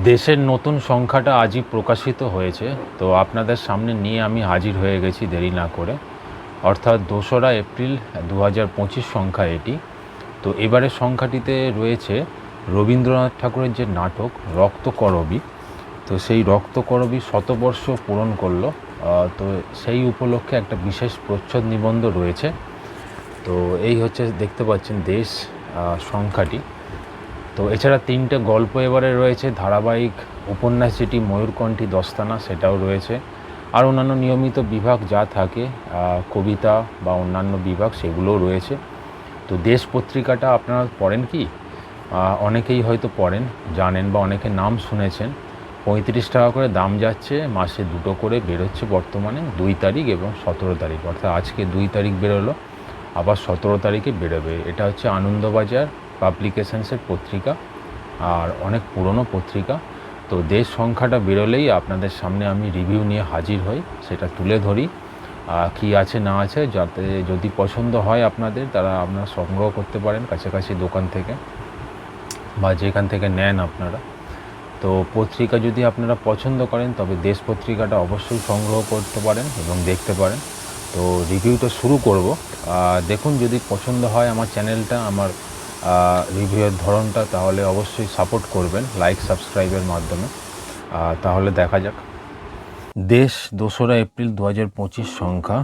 দেশের নতুন সংখ্যাটা আজই প্রকাশিত হয়েছে, তো আপনাদের সামনে নিয়ে আমি হাজির হয়ে গেছি দেরি না করে। অর্থাৎ দোসরা এপ্রিল দু হাজার পঁচিশ সংখ্যা এটি। তো এবারের সংখ্যাটিতে রয়েছে রবীন্দ্রনাথ ঠাকুরের যে নাটক, রক্তকরবী। তো সেই রক্তকরবী শতবর্ষ পূরণ করল তো সেই উপলক্ষে একটা বিশেষ প্রচ্ছদ নিবন্ধ রয়েছে। তো এই হচ্ছে, দেখতে পাচ্ছেন, দেশ সংখ্যাটি। তো এছাড়া তিনটে গল্প এবারে রয়েছে, ধারাবাহিক উপন্যাস যেটি ময়ূরকণ্ঠী দস্তানা, সেটাও রয়েছে। আর অন্যান্য নিয়মিত বিভাগ যা থাকে কবিতা বা অন্যান্য বিভাগ সেগুলোও রয়েছে। তো দেশ পত্রিকাটা আপনারা পড়েন কি? অনেকেই হয়তো পড়েন, জানেন বা অনেকে নাম শুনেছেন। পঁয়ত্রিশ টাকা করে দাম যাচ্ছে, মাসে দুটো করে বেরোচ্ছে বর্তমানে, দুই তারিখ এবং সতেরো তারিখ। অর্থাৎ আজকে দুই তারিখ বেরোলো, আবার সতেরো তারিখে বেরোবে। এটা হচ্ছে আনন্দবাজার পাবলিকেশনসের পত্রিকা আর অনেক পুরনো পত্রিকা। তো দেশ সংখ্যাটা বেরোলেই আপনাদের সামনে আমি রিভিউ নিয়ে হাজির হই, সেটা তুলে ধরি। কি আছে, না আছে, যাতে যদি পছন্দ হয় আপনাদের, তারা আপনারা সংগ্রহ করতে পারেন কাছাকাছি দোকান থেকে বা যেখান থেকে নেন আপনারা। তো পত্রিকা যদি আপনারা পছন্দ করেন, তবে দেশ পত্রিকাটা অবশ্যই সংগ্রহ করতে পারেন এবং দেখতে পারেন। তো রিভিউটা শুরু করব। দেখুন যদি পছন্দ হয় আমার চ্যানেলটা আমার রিভিউয়ের ধরনটা তাহলে অবশ্যই সাপোর্ট করবেন লাইক সাবস্ক্রাইবের মাধ্যমে। তাহলে দেখা যাক। দেশ দোসরা এপ্রিল দু হাজার পঁচিশ সংখ্যা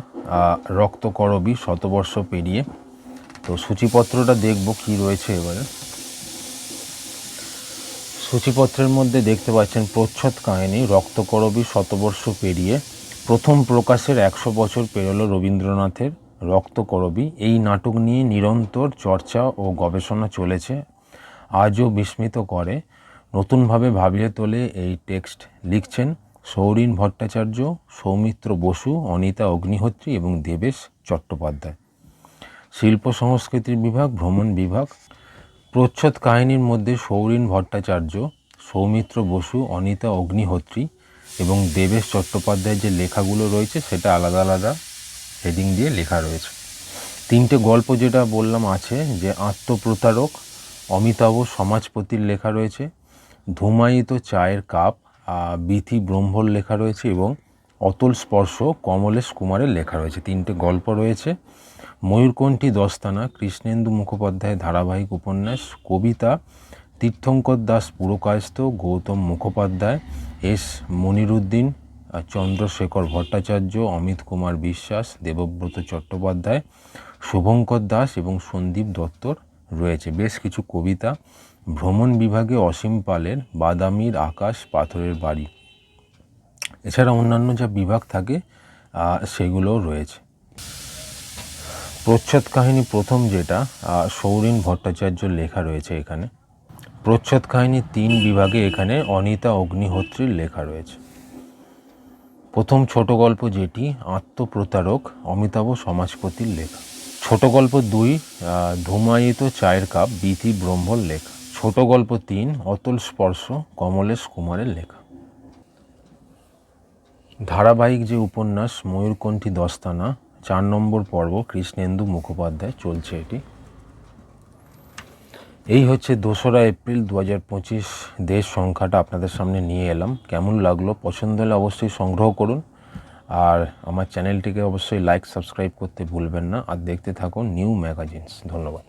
রক্তকরবী শতবর্ষ পেরিয়ে। তো সূচিপত্রটা দেখব কি রয়েছে এবারে। সূচিপত্রের মধ্যে দেখতে পাচ্ছেন প্রচ্ছদ কাহিনী, রক্তকরবী শতবর্ষ পেরিয়ে। প্রথম প্রকাশের একশো বছর পেরোলো রবীন্দ্রনাথের। রক্তকরবী এই নাটক নিয়ে নিরন্তর চর্চা ও গবেষণা চলেছে। আজও বিস্মিত করে। নতুনভাবে ভাবিয়ে তোলে এই টেক্সট লিখছেন সৌরিন ভট্টাচার্য, সৌমিত্র বসু, অনিতা অগ্নিহোত্রী এবং দেবেশ চট্টোপাধ্যায়। শিল্প সংস্কৃতির বিভাগ, ভ্রমণ বিভাগ। প্রচ্ছদ কাহিনীর মধ্যে সৌরিন ভট্টাচার্য, সৌমিত্র বসু, অনিতা অগ্নিহোত্রী এবং দেবেশ চট্টোপাধ্যায়ের যে লেখাগুলো রয়েছে সেটা আলাদা আলাদা। হেডিং দিয়ে লেখা রয়েছে। তিনটে গল্প যেটা বললাম আছে, যে আত্মপ্রতারক, অমিতাভ সমাজপতির লেখা রয়েছে, ধুমায়িত চায়ের কাপ বিথি ব্রহ্মর লেখা রয়েছে এবং অতল স্পর্শ কমলেশ কুমারের লেখা রয়েছে। তিনটে গল্প রয়েছে। ময়ূরকণ্ঠী দস্তানা, কৃষ্ণেন্দু মুখোপাধ্যায়ের ধারাবাহিক উপন্যাস, কবিতা, তীর্থঙ্কর দাস পুরকায়স্থ, গৌতম মুখোপাধ্যায়, এস মনিরুদ্দিন চন্দ্রশেখর ভট্টাচার্য, অমিত কুমার বিশ্বাস, দেবব্রত চট্টোপাধ্যায়, শুভঙ্কর দাস এবং সন্দীপ দত্তর রয়েছে। বেশ কিছু কবিতা ভ্রমণ বিভাগে অসীম পালের বাদামির আকাশ পাথরের বাড়ি। এছাড়া অন্যান্য যা বিভাগ থাকে সেগুলোও রয়েছে। প্রচ্ছদ কাহিনী প্রথম যেটা সৌরিন ভট্টাচার্যর লেখা রয়েছে এখানে। প্রচ্ছদ কাহিনী তিন বিভাগে এখানে অনিতা অগ্নিহোত্রীর লেখা রয়েছে। প্রথম ছোট গল্প যেটি আত্মপ্রতারক অমিতাভ সমাজপতির লেখা। ছোট গল্প দুই ধূমায়িত চায়ের কাপ বিথি ব্রহ্মর লেখা। ছোট গল্প তিন, অতল স্পর্শ কমলেশ কুমারের লেখা। ধারাবাহিক যে উপন্যাস ময়ূরকণ্ঠী দস্তানা, চার নম্বর পর্ব কৃষ্ণেন্দু মুখোপাধ্যায় চলছে এটি। এই হচ্ছে দোসরা এপ্রিল দু হাজার পঁচিশ দেশ সংখ্যাটা আপনাদের সামনে নিয়ে এলাম। কেমন লাগল? পছন্দ হলে অবশ্যই সংগ্রহ করুন। আর আমার চ্যানেলটিকে অবশ্যই লাইক সাবস্ক্রাইব করতে ভুলবেন না। আর দেখতে থাকুন নিউ ম্যাগাজিনস ধন্যবাদ।